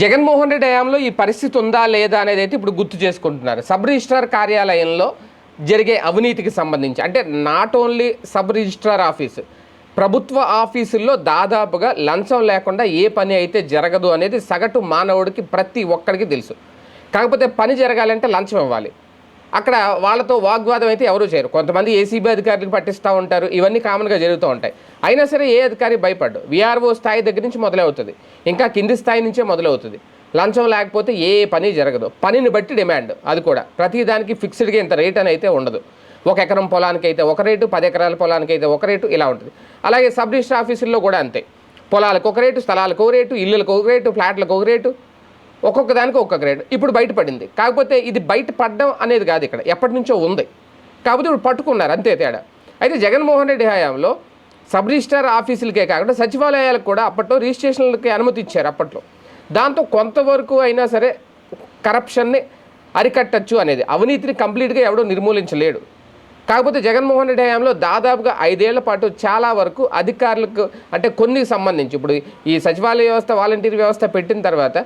జగన్మోహన్ రెడ్డి హయాంలో ఈ పరిస్థితి ఉందా లేదా అనేది అయితే ఇప్పుడు గుర్తు చేసుకుంటున్నారు. సబ్ రిజిస్ట్రార్ కార్యాలయంలో జరిగే అవినీతికి సంబంధించి అంటే not only sub registrar office ప్రభుత్వ ఆఫీసుల్లో దాదాపుగా లంచం లేకుండా ఏ పని అయితే జరగదు అనేది సగటు మానవుడికి ప్రతి ఒక్కడికి తెలుసు. కాకపోతే పని జరగాలంటే లంచం ఇవ్వాలి. అక్కడ వాళ్ళతో వాగ్వాదం అయితే ఎవరూ చేయరు. కొంతమంది ఏసీబీ అధికారులకు పట్టిస్తూ ఉంటారు. ఇవన్నీ కామన్గా జరుగుతూ ఉంటాయి. అయినా సరే ఏ అధికారి భయపడ్డు. విఆర్ఓ స్థాయి దగ్గర నుంచి మొదలవుతుంది. ఇంకా కింది స్థాయి నుంచే మొదలవుతుంది. లంచం లేకపోతే ఏ పని జరగదు. పనిని బట్టి డిమాండ్ అది కూడా. ప్రతి దానికి ఫిక్స్డ్గా ఇంత రేట్ అని అయితే ఉండదు. ఒక ఎకరం పొలానికి అయితే ఒక రేటు పది ఎకరాల పొలానికి అయితే ఒక రేటు ఇలా ఉంటుంది. అలాగే సబ్ రిజిస్టర్ ఆఫీసుల్లో కూడా అంతే. పొలాలకు ఒక రేటు స్థలాలకు ఒక రేటు ఇళ్ళలకు ఒక రేటు ఫ్లాట్లకు ఒక రేటు. ఒక్కొక్క దానికి ఒక్కొక్క గ్రేడ్ ఇప్పుడు బయటపడింది కాకపోతే ఇది బయట పడడం అనేది కాదు ఇక్కడ. ఎప్పటి నుంచో ఉంది. కాకపోతే ఇప్పుడు పట్టుకున్నారు. అంతే తేడా. అయితే జగన్మోహన్ రెడ్డి హయాంలో సబ్ రిజిస్టార్ ఆఫీసులకే కాకుండా సచివాలయాలకు కూడా అప్పట్లో రిజిస్ట్రేషన్లకి అనుమతి ఇచ్చారు అప్పట్లో. దాంతో కొంతవరకు అయినా సరే కరప్షన్ని అరికట్టచ్చు అనేది. అవినీతిని కంప్లీట్గా ఎవడో నిర్మూలించలేడు. కాకపోతే జగన్మోహన్ రెడ్డి హయాంలో దాదాపుగా ఐదేళ్ళ పాటు చాలా వరకు అధికారులకు అంటే కొన్ని సంబంధించి ఇప్పుడు ఈ సచివాలయ వ్యవస్థ వాలంటీర్ వ్యవస్థ పెట్టిన తర్వాత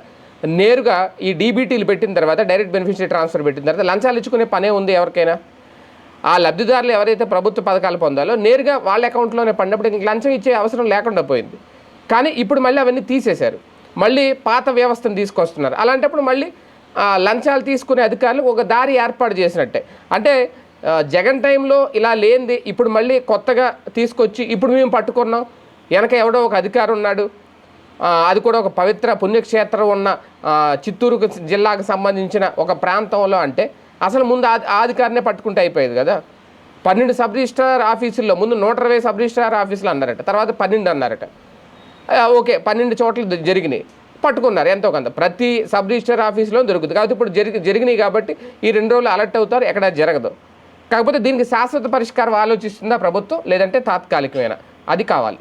నేరుగా ఈ డీబీటీలు పెట్టిన తర్వాత డైరెక్ట్ బెనిఫిషరీ ట్రాన్స్ఫర్ పెట్టిన తర్వాత లంచాలు ఇచ్చుకునే పనే ఉంది ఎవరికైనా? ఆ లబ్ధిదారులు ఎవరైతే ప్రభుత్వ పథకాలు పొందాలో నేరుగా వాళ్ళ అకౌంట్లోనే పడినప్పుడు ఇంక లంచం ఇచ్చే అవసరం లేకుండా పోయింది. కానీ ఇప్పుడు మళ్ళీ అవన్నీ తీసేశారు. మళ్ళీ పాత వ్యవస్థను తీసుకొస్తున్నారు. అలాంటప్పుడు మళ్ళీ లంచాలు తీసుకునే అధికారులు ఒక దారి ఏర్పాటు చేసినట్టే. అంటే జగన్ టైంలో ఇలా లేనిది ఇప్పుడు మళ్ళీ కొత్తగా తీసుకొచ్చి ఇప్పుడు మేము పట్టుకున్నాం వెనక ఎవడో ఒక అధికారి ఉన్నాడు అది కూడా ఒక పవిత్ర పుణ్యక్షేత్రం ఉన్న చిత్తూరు జిల్లాకు సంబంధించిన ఒక ప్రాంతంలో అంటే అసలు ముందు ఆ ఆ అధికారినే పట్టుకుంటే అయిపోయేది కదా. పన్నెండు సబ్ రిజిస్ట్రార్ ఆఫీసుల్లో ముందు నూట ఇరవై సబ్ రిజిస్ట్రార్ ఆఫీసులు అన్నారట తర్వాత పన్నెండు అన్నారట. ఓకే పన్నెండు చోట్ల జరిగినాయి పట్టుకున్నారు ఎంతో కొంత. ప్రతి సబ్ రిజిస్టర్ ఆఫీసులో దొరుకుతుంది. కాబట్టి ఇప్పుడు జరిగి జరిగినాయి కాబట్టి ఈ రెండు రోజులు అలర్ట్ అవుతారు ఎక్కడ జరగదు. కాకపోతే దీనికి శాశ్వత పరిష్కారం ఆలోచిస్తుందా ప్రభుత్వం? లేదంటే తాత్కాలికమైన? అది కావాలి.